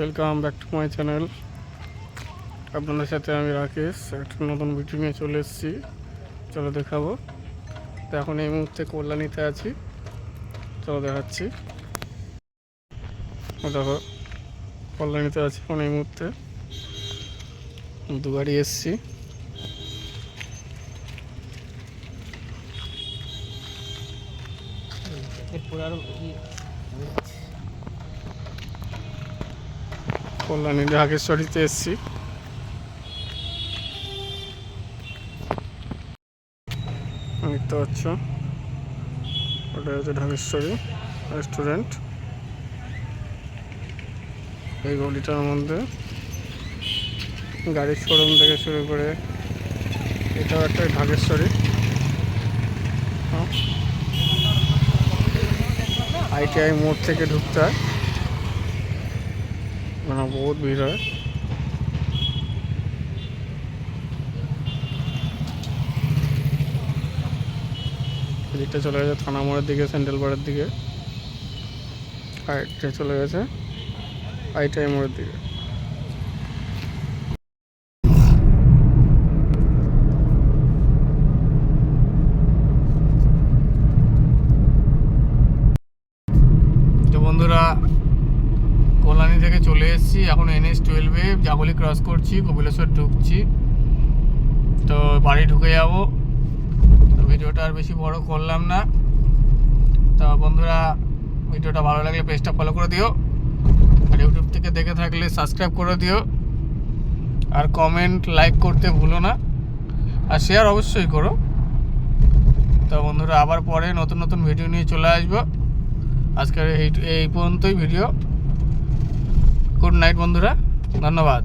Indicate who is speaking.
Speaker 1: Welcome back to my channel আপনাদের সাথে আমি রাকেশ, একটা নতুন ভিডিও নিয়ে চলে এসেছি। চলো দেখাবো। তো এখন এই মুহূর্তে কল্যাণীতে আছি। চলো দেখাচ্ছি। দেখো, কল্যাণীতে আছি এখন এই মুহূর্তে। দু গাড়ি এসছি।
Speaker 2: এরপর আরও
Speaker 1: কল্যাণী ঢাকেশ্বরীতে এসছি। দেখতে পাচ্ছ? ওটা হচ্ছে ঢাকেশ্বরী রেস্টুরেন্ট। এই গলিটার মধ্যে গাড়ির শোরুম থেকে শুরু করে এটাও একটা ঢাকেশ্বরী আইটিআই মোড় থেকে ঢুকতে হয়। মানে বহুত ভিড় হয়। এদিকটা চলে গেছে থানা মোড়ের দিকে, সেন্ট্রাল পাড়ের দিকে। আর চলে গেছে আইটাই মোড়ের দিকে। তো বন্ধুরা কল্যাণী থেকে চলে এসেছি। এখন এন এনএস টুয়েলভে জাগলি ক্রস করছি, কপিলেশ্বর ঢুকছি। তো বাড়ি ঢুকে যাব। তো ভিডিওটা আর বেশি বড় করলাম না। তো বন্ধুরা, ভিডিওটা ভালো লাগলে পেজটা ফলো করে দিও। আর ইউটিউব থেকে দেখে থাকলে সাবস্ক্রাইব করে দিও। আর কমেন্ট লাইক করতে ভুলো না। আর শেয়ার অবশ্যই করো। তো বন্ধুরা, আবার পরে নতুন নতুন ভিডিও নিয়ে চলে আসব। আজকের এই এই পর্যন্তই ভিডিও নাইট বন্ধুরা। ধন্যবাদ।